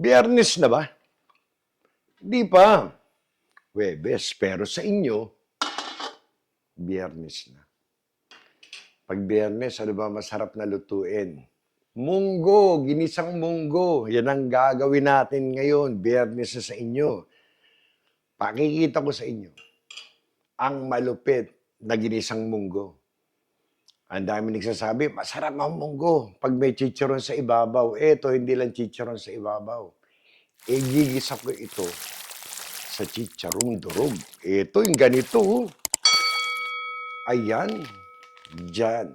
Biyernes na ba? Di pa. Webes, pero sa inyo, biyernes na. Pag biyernes, ano ba masarap na lutuin? Munggo, ginisang munggo. Yan ang gagawin natin ngayon. Biyernes na sa inyo. Pakikita ko sa inyo ang malupit na ginisang munggo. Ang dami nagsasabi, masarap ang munggo pag may chicharon sa ibabaw. Eto, hindi lang chicharon sa ibabaw. Igigisa ko ito sa chicharong durog. Ito, yung ganito. Ayan. Diyan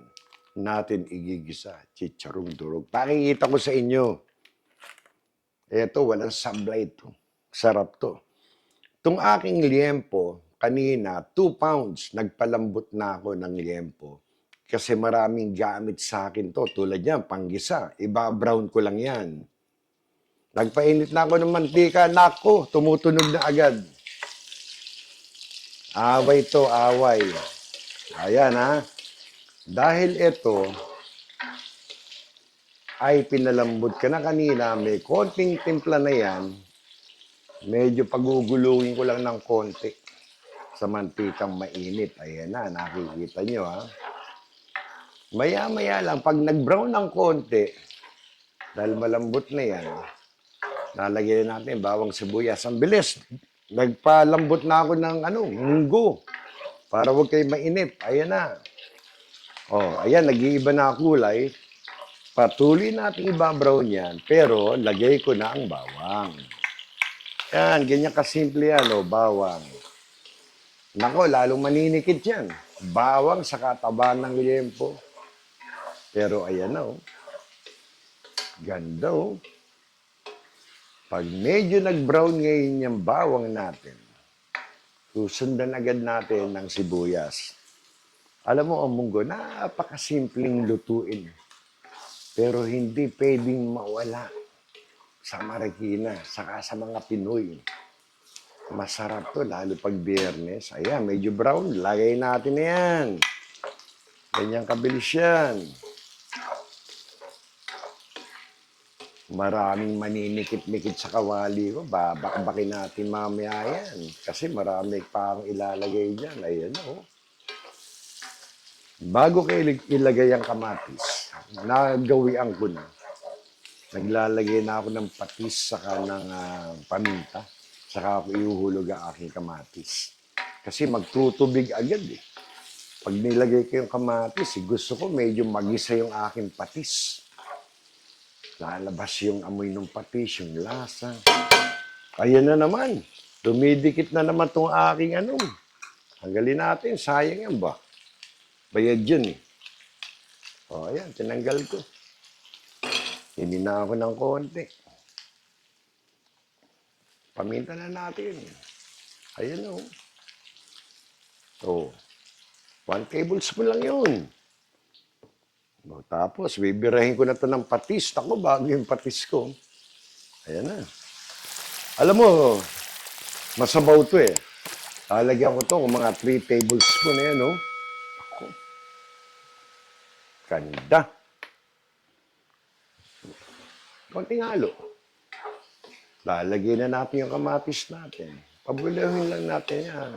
natin igigisa. Chicharong durog. Pakikita ko sa inyo. Ito, walang sablay ito. Sarap to. Itong aking liempo, kanina, 2 pounds, nagpalambot na ako ng liempo. Kasi maraming gamit sa akin to. Tulad yan, panggisa. Iba-brown ko lang yan. Nagpainit na ako ng mantika. Nako, tumutunog na agad. Away to, away. Ayan ha. Dahil ito ay pinalambot ka na kanina, may konting timpla na yan, medyo paguguluhin ko lang ng konti sa mantikang mainit. Ayan na, nakikita nyo ha. Maya-maya lang, pag nag-brown ng konti, dahil malambot na yan, lalagyan natin bawang sibuyas. Ang bilis. Nagpalambot na ako ng ano, munggo. Para huwag kayo mainip. Ayan na. Oh, ayan, nag-iiba na kulay. Patuloy natin iba-brown yan, pero lagay ko na ang bawang. Yan, ganyan kasimple yan, oh, bawang. Nako, lalong maninikit yan. Bawang sa kataba ng liempo. Pero ayan na, oh. Ganda, oh. Pag medyo nag-brown ngayon yung bawang natin, susundan agad natin ng sibuyas. Alam mo, ang munggo, napakasimpleng lutuin. Pero hindi pwedeng mawala sa Marikina, saka sa mga Pinoy. Masarap to, lalo pag biyernes. Ayan, medyo brown. Lagay natin na yan. Ganyan kabilis yan. Maraming maninikit-nikit sa kawali ko. Babakbakin natin mamaya yan. Kasi marami pang ilalagay dyan. Ayan, oh. Bago kayo ilagay ang kamatis, nagawian ko na. Naglalagay na ako ng patis saka ng ah, paminta. Saka ako ihuhulog ang aking kamatis. Kasi magtutubig agad eh. Pag nilagay ko yung kamatis, eh, gusto ko medyo magisa yung aking patis. Lalabas yung amoy ng patis, yung lasa. Ayan na naman. Dumidikit na naman tong aking ano. Tanggalin natin. Sayang yan ba? Bayad yun eh. O, ayan. Tinanggal ko. Hindi na ako ng konti. Paminta na natin. Ayan o. Oh. One tablespoon lang yun. O, tapos, bibirahin ko na to ng patis. Ako, bago yung patis ko. Ayan na. Alam mo, masabaw to eh. Lalagyan ko to mga 3 tablespoon. Ayan o. Ako. Ganda. Konting halo. Lalagyan na natin yung kamatis natin. Pabulahin lang natin yan.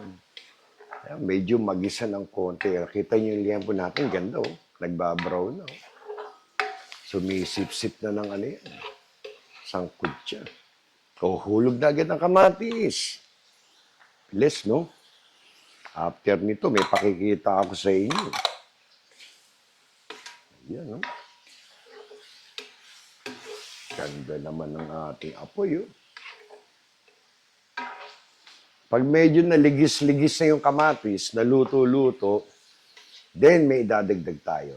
Ayan, medyo magisa ng konti. Kita niyo yung liempo natin, ganda oh. Nagbabrown na oh. Sumisip-sip na ng ano yan. Sangkod siya. O, hulog na agad ang kamatis. Bilis, no? After nito, may pakikita ako sa inyo. Yan, no? Ganda naman ng ating apoy, oh. Pag medyo naligis-ligis na yung kamatis, naluto-luto, then may idadagdag tayo.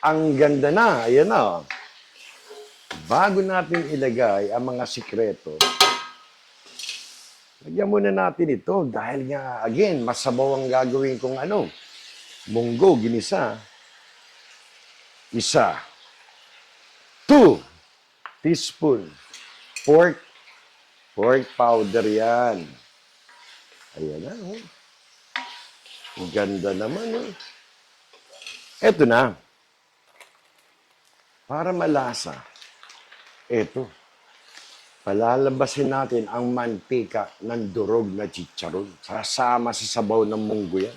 Ang ganda na, ayan na. Bago natin ilagay ang mga sikreto, lagyan muna natin ito dahil nga, again, masabaw ang gagawin kong ano, munggo, ginisa. Isa. Two teaspoon pork pork powder yan. Ayan na. Oh. Ang ganda naman. Oh. Eto na. Para malasa. Eto. Palalabasin natin ang mantika ng durog na chicharon. Sasama sa sabaw ng munggo yan.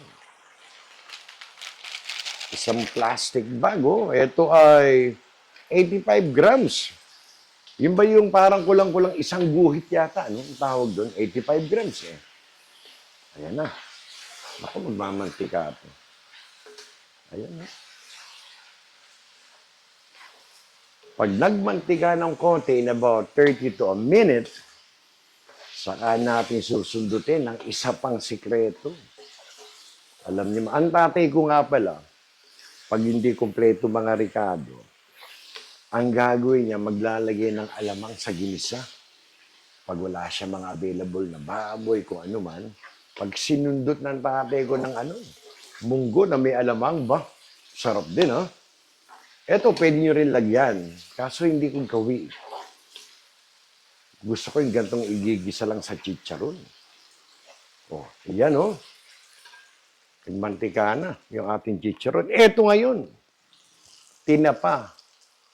Isang plastic bag, oh. Ito ay 85 grams. Yun ba yung parang kulang-kulang isang guhit yata, ano? Ang tawag doon, 85 grams eh. Ayan na. Ako, magmamantika ito. Ayan na. Pag nagmantika ng konti in about 30 to a minute, saka natin susundutin ng isa pang sikreto. Alam niyo, ang tatay ko nga pala, pag hindi kompleto mga Ricardo, ang gagawin niya, maglalagay ng alamang sa ginisa. Pag wala siya mga available na baboy, kung ano man, pag sinundot ng tatay ko ng ano, munggo na may alamang, ba? Sarap din, ha? Eto, pwede nyo rin lagyan. Kaso hindi ko gawi. Gusto ko yung gantong igigisa lang sa chicharon. Oh, yan oh. Mantika na yung ating chicharon. Eto ngayon, tinapa,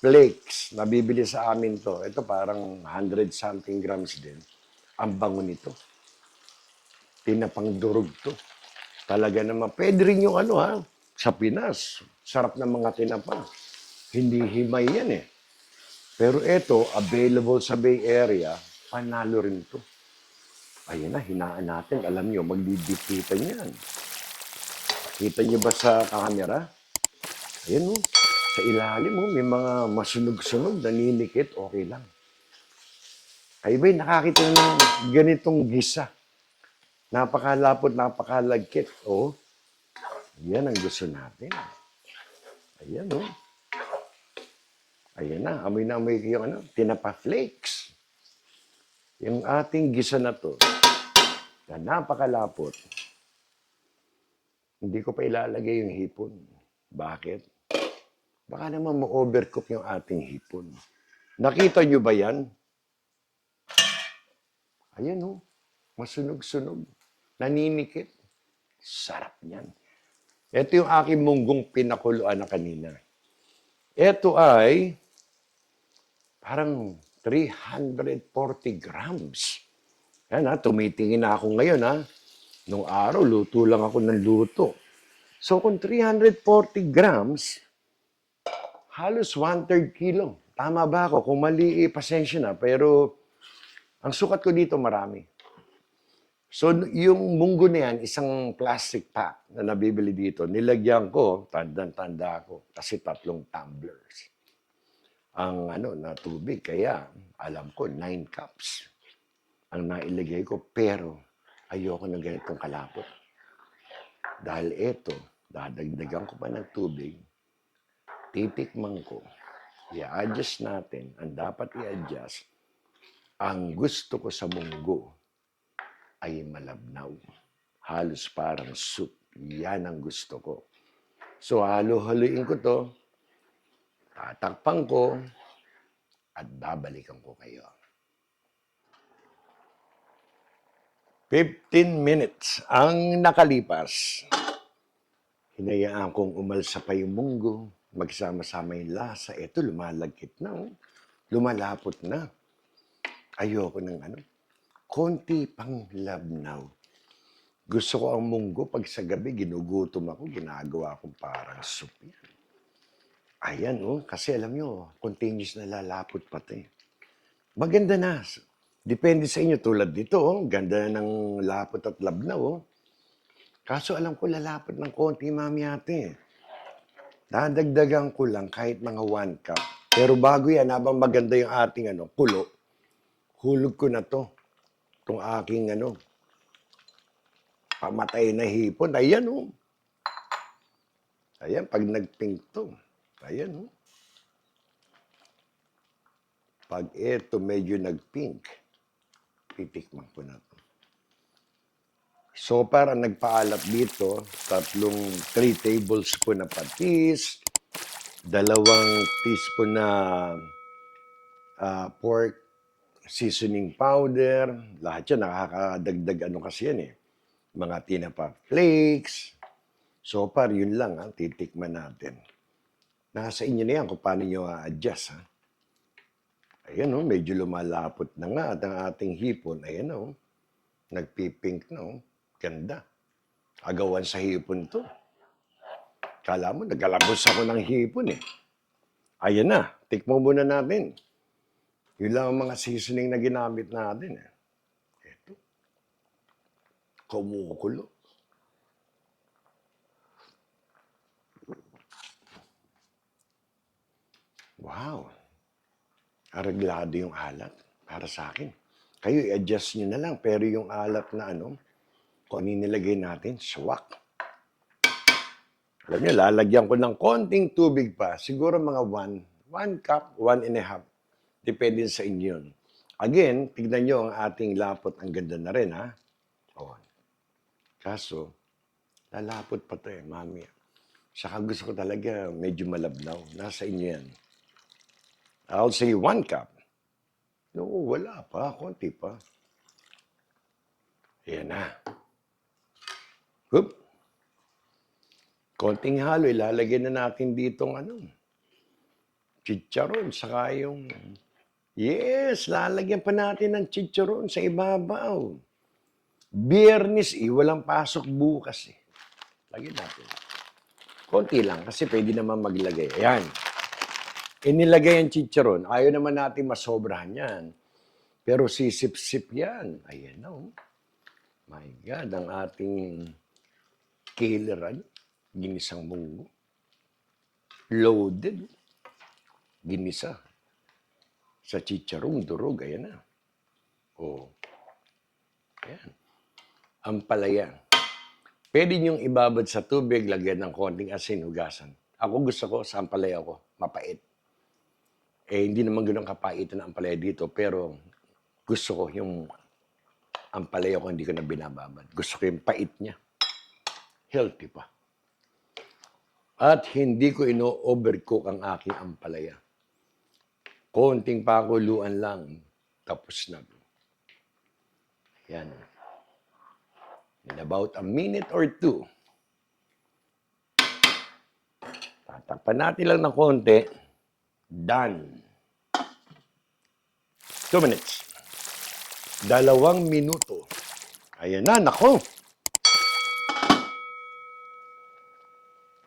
flakes, nabibili sa amin to. Ito parang 100 something grams din. Ang bango nito. Tinapang durog to. Talaga naman. Pwede rin yung ano ha, sa Pinas. Sarap ng mga tinapa. Hindi himay yan eh. Pero ito, available sa Bay Area, panalo rin to. Ayan na, hinaan natin. Alam nyo, magdidipitan yan. Kita nyo ba sa camera? Ayan mo. Sa ilalim mo, may mga masunog-sunog, naninikit, okay lang. Ay ba'y nakakita ng ganitong gisa. Napakalapot, napakalagkit. Oh, yan ang gusto natin. Ayan, oh. Ayan na, amoy na amoy yung ano, tinapa flakes. Yung ating gisa na to, na napakalapot, hindi ko pa ilalagay yung hipon. Bakit? Baka naman ma-overcook yung ating hipon. Nakita nyo ba yan? Ayan oh, masunog-sunog, naninikit. Sarap niyan. Ito yung aking munggong pinakuluan na kanina. Ito ay parang 340 grams. Yan ha, tumitingin na ako ngayon ha. Nung araw, luto lang ako ng luto. So kung 340 grams, halos one-third kilo. Tama ba ako? Kung mali, eh, pasensya na. Pero ang sukat ko dito marami. So yung munggo na yan, isang plastic pack na nabibili dito, nilagyan ko, tandang-tanda ko, kasi tatlong tumblers ang ano na tubig. Kaya alam ko, nine cups ang nailagay ko. Pero ayoko ng ganitong kalapot. Dahil ito, dadagdagan ko pa ng tubig, titikman ko, i-adjust natin, ang dapat i-adjust, ang gusto ko sa munggo ay malabnaw. Halos parang soup. Yan ang gusto ko. So, halo-haluin ko to, tatakpan ko, at babalikan ko kayo. 15 minutes ang nakalipas. Hinayaan kong umalsa pa yung munggo, magsama-sama yung lasa. Ito, lumalagkit na. Oh. Lumalapot na. Ayoko ng ano. Konti pang labnaw. Gusto ko ang munggo pag sa gabi ginugutom ako, ginagawa kong parang soup yan. Ayan, oh. Kasi alam nyo, continuous na lalapot pati. Maganda na. Depende sa inyo. Tulad dito, oh. Ganda ng lapot at labnaw, oh. Kaso alam ko lalapot ng konti, mami ate. Dadagdagan ko lang kahit mga one cup. Pero bago yan, habang maganda yung ating ano, kulo, hulog ko na to. Itong aking ano, pamatay na hipon. Ayan, oh. Ayan, pag nagpink to. Ayan, oh. Pag ito medyo nagpink, titikman ko na to. So, para nagpaalat dito, tatlong 3 tablespoon na patis, dalawang teaspoon na ah, pork seasoning powder, lahat yan nakakadagdag ano kasi yan eh. Mga tinapa flakes. So far, yun lang ha, titikman natin. Nasa inyo na yan kung paano nyo a-adjust ha. Ayan oh, medyo lumalapot na nga at ang ating hipon. Ayan oh, nagpipink na oh. Ganda. Agawan sa hipon to. Kala mo, nagalabos ako ng hipon eh. Ayan na, tikmo muna natin. Yun lang ang mga seasoning na ginamit natin eh. Ito. Kumukulo. Wow. Areglado yung alat para sa akin. Kayo, i-adjust nyo na lang. Pero yung alat na ano, kung ano nilagay natin, swak. Alam niyo, lalagyan ko ng konting tubig pa. Siguro mga one, one cup, one and a half. Depende sa inyo. Again, tignan nyo ang ating lapot. Ang ganda na rin, ha? O. Kaso, lalapot pa to eh, mami. Saka gusto ko talaga medyo malabnaw. Nasa inyo yan. I'll say one cup. No, wala pa. Konti pa. Ayan na. Hup. Konting halo, ilalagay na natin ditong ano, chicharon, saka yung, yes, lalagyan pa natin ng chicharon sa ibabaw. Biyernes, eh, walang pasok bukas eh. Lagyan natin. Konti lang, kasi pwede naman maglagay. Ayan. Inilagay ang chicharon. Ayaw naman natin masobrahan yan. Pero sisip-sip yan. Ayan na, oh. My God, ang ating killer, ano? ginisang munggo. Loaded. Ginisa. Sa chicharong durog. Ayan na. Oh. Ayan. Ang palaya. Pwede niyong ibabad sa tubig, lagyan ng konting asin, hugasan. Ako gusto ko, sa ampalaya ko, mapait. Eh, hindi naman ganun kapaitan ang ampalaya dito, pero gusto ko yung ampalaya ko, hindi ko na binababad. Gusto ko yung pait niya. Healthy pa. At hindi ko ino-overcook ang aking ampalaya. Konting pakuluan lang, tapos na. Yan. In about a minute or two, tatakpan natin lang ng konti. Done. Two minutes. Dalawang minuto. Ayan na, nako.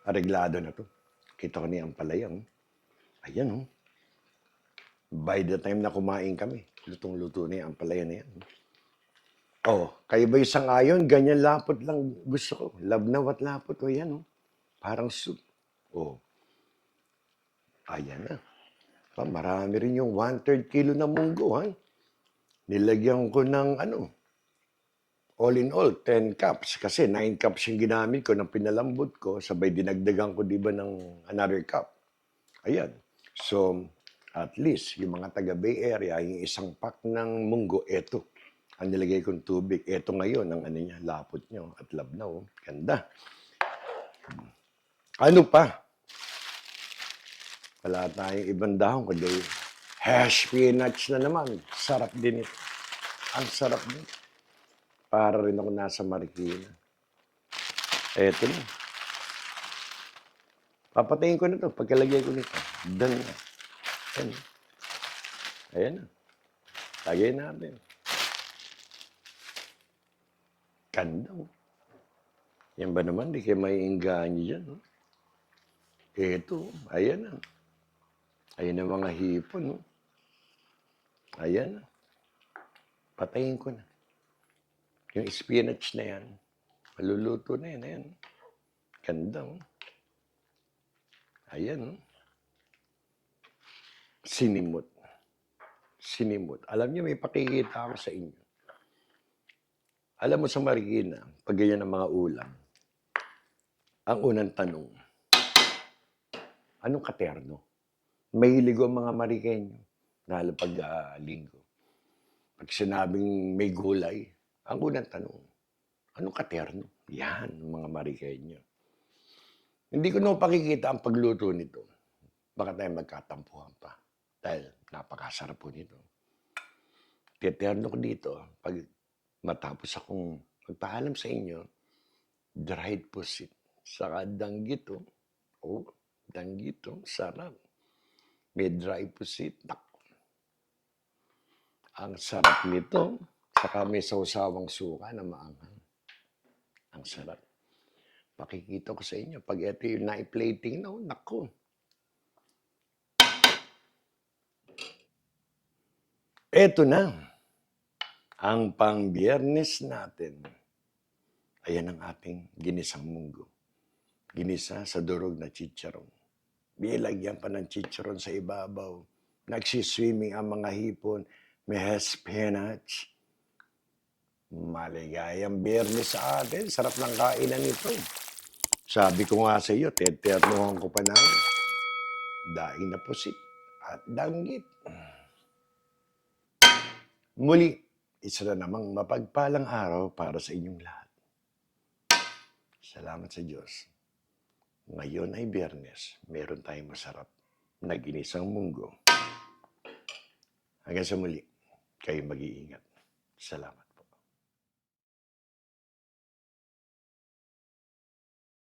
Areglado na to. Kita ko niya ang palayang. Ayan, oh. By the time na kumain kami, lutong-luto na ang palaya na yan. Oh, kayo ba isang ayon? Ganyan lapot lang gusto ko. Labnaw at lapot. O yan, oh. Parang soup. Oh. Ayan na. Pa, marami rin yung one-third kilo na munggo, ha? Nilagyan ko ng ano, all in all, 10 cups. Kasi 9 cups yung ginamit ko ng pinalambot ko. Sabay dinagdagan ko, di ba, ng another cup. Ayan. So, at least, yung mga taga Bay Area, yung isang pack ng munggo, eto. Ang nilagay kong tubig. Eto ngayon, ang ano niya, lapot niyo at labnaw. Ganda. Ano pa? Wala tayong ibang dahon, kundi hash spinach na naman. Sarap din ito. Ang sarap din. Para rin ako nasa Marikina. Eto na. Papatayin ko na to pagkalagay ko nito. Done na. Ayan. Ayan na. Lagay natin. Ganda. oh. Yan ba naman? Di kayo may inganyo dyan. No? Ito. Ayan na. Ayan ang mga hipon. No? Ayan na. Patayin ko na. Yung spinach na yan, maluluto na yan. Ayan. Ganda. Oh. Ayan. Oh. Sinimot. Sinimot. Alam niyo, may pakikita ako sa inyo. Alam mo sa Marikina, pag ganyan ang mga ulam, ang unang tanong, anong katerno? Mahilig ang mga Marikenyo, lalo pag ah, linggo. Pag sinabing may gulay, ang unang tanong, anong katerno? Yan, mga Marikenyo. Hindi ko na pakikita ang pagluto nito. Baka tayo magkatampuhan pa. Dahil napakasarap po nito. Teterno ko dito, pag matapos akong magpaalam sa inyo, dried pusit. Saka danggito. Oh, danggito. Sarap. May dry pusit. Ang sarap nito. Saka may sausawang suka na maanghang. Ang sarap. Pakikita ko sa inyo. Pag ito yung na-plating na, oh, naku. Ito na. Ang pang-biyernes natin. Ayan ang ating ginisang munggo. Ginisa sa durog na chicharon. Bilagyan pa ng chicharon sa ibabaw. Nagsiswimming ang mga hipon. May spinach. Maligayang biyernes sa atin. Sarap ng kainan ito. Sabi ko nga sa iyo, teternuhan ko pa ng daing na pusit at danggit. Muli, isa na namang mapagpalang araw para sa inyong lahat. Salamat sa Diyos. Ngayon ay biyernes, meron tayong masarap na ginisang munggo. Hanggang sa muli, kayo mag-iingat. Salamat.